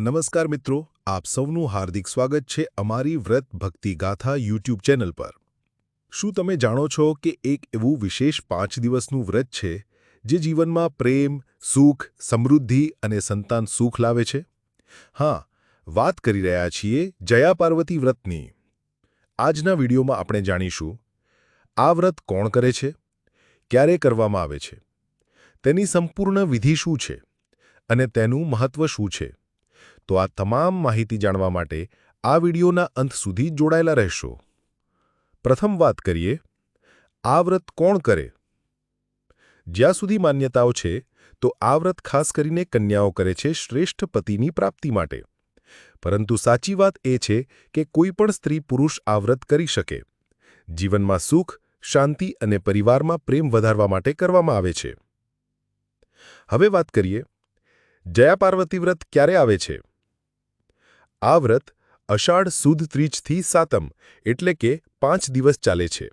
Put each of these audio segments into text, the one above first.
નમસ્કાર મિત્રો, આપ સૌનું હાર્દિક સ્વાગત છે અમારી વ્રત ભક્તિ ગાથા યુટ્યુબ ચેનલ પર. શું તમે જાણો છો કે એક એવું વિશેષ પાંચ દિવસનું વ્રત છે, જે જીવનમાં પ્રેમ, સુખ, સમૃદ્ધિ અને સંતાન સુખ લાવે છે? હા, વાત કરી રહ્યા છીએ જયા પાર્વતી વ્રતની. આજના વિડીયોમાં આપણે જાણીશું, આ વ્રત કોણ કરે છે? ક્યારે કરવામાં આવે છે? તેની સંપૂર્ણ વિધિ શું છે? અને તેનું મહત્વ શું છે? તો આ તમામ માહિતી જાણવા માટે આ વિડીયોના અંત સુધી જોડાયેલા રહેશો. પ્રથમ વાત કરીએ, આ વ્રત કોણ કરે? જ્યાં સુધી માન્યતાઓ છે, તો આ વ્રત ખાસ કરીને કન્યાઓ કરે છે શ્રેષ્ઠ પતિની પ્રાપ્તિ માટે. પરંતુ સાચી વાત એ છે કે કોઈ પણ સ્ત્રી પુરુષ આ વ્રત કરી શકે. જીવનમાં સુખ, શાંતિ અને પરિવારમાં પ્રેમ વધારવા માટે કરવામાં આવે છે. હવે વાત કરીએ, જયા પાર્વતી વ્રત ક્યારે આવે છે? આ વ્રત અષાઢ સુદ ત્રીજથી સાતમ, એટલે કે પાંચ દિવસ ચાલે છે.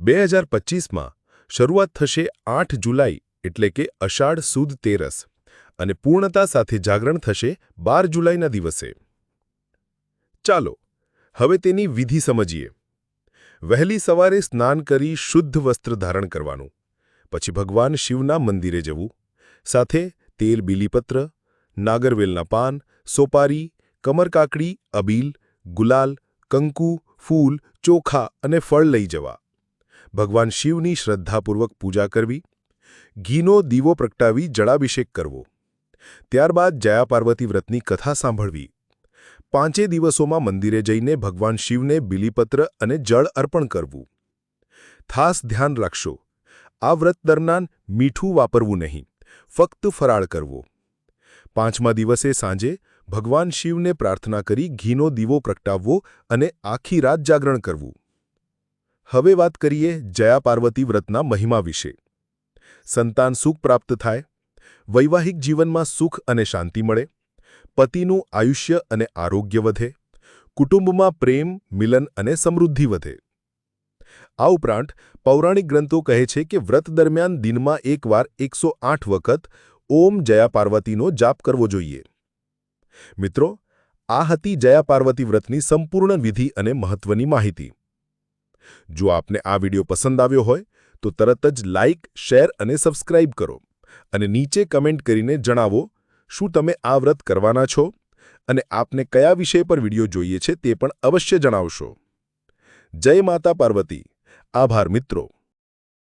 બે હજાર પચીસમાં શરૂઆત થશે આઠ જુલાઈ, એટલે કે અષાઢ સુદ તેરસ, અને પૂર્ણતા સાથે જાગરણ થશે બાર જુલાઈના દિવસે. ચાલો, હવે તેની વિધિ સમજીએ. વહેલી સવારે સ્નાન કરી શુદ્ધ વસ્ત્ર ધારણ કરવાનું. પછી ભગવાન શિવના મંદિરે જવું. સાથે તેલ બીલીપત્ર, નાગરવેલના પાન, સોપારી કમરકાકડી અબીલ, ગુલાલ, કંકુ, ફૂલ, ચોખા અને ફળ લઈ જવા. ભગવાન શિવની શ્રદ્ધાપૂર્વક પૂજા કરવી, ઘીનો દીવો પ્રગટાવી જળાભિષેક કરવો. ત્યારબાદ જયા પાર્વતી વ્રતની કથા સાંભળવી. પાંચે દિવસોમાં મંદિરે જઈને ભગવાન શિવને બિલીપત્ર અને જળ અર્પણ કરવું. ખાસ ધ્યાન રાખશો, આ વ્રત દરમિયાન મીઠું વાપરવું નહીં, ફક્ત ફરાળ કરવો. પાંચમા દિવસે સાંજે ભગવાન શિવને પ્રાર્થના કરી ઘીનો દીવો પ્રગટાવવો અને આખી રાત જાગરણ કરવું. હવે વાત કરીએ જયા પાર્વતી વ્રતના મહિમા વિશે. સંતાન સુખ પ્રાપ્ત થાય, વૈવાહિક જીવનમાં સુખ અને શાંતિ મળે, પતિનું આયુષ્ય અને આરોગ્ય વધે, કુટુંબમાં પ્રેમ, મિલન અને સમૃદ્ધિ વધે. આ ઉપરાંત પૌરાણિક ગ્રંથો કહે છે કે વ્રત દરમિયાન દિનમાં એકવાર એકસો વખત ઓમ જયા પાર્વતીનો જાપ કરવો જોઈએ. મિત્રો, આ હતી જયા પાર્વતી વ્રતની સંપૂર્ણ વિધિ અને મહત્વની માહિતી. જો આપને આ વિડિયો પસંદ આવ્યો હોય, તો તરત જ લાઇક શેર અને સબસ્ક્રાઇબ કરો અને નીચે કમેન્ટ કરીને જણાવો શું તમે આ વ્રત કરવાના છો અને આપને કયા વિષય પર વિડિયો જોઈએ છે તે પણ અવશ્ય જણાવશો. જય માતા પાર્વતી. આભાર મિત્રો.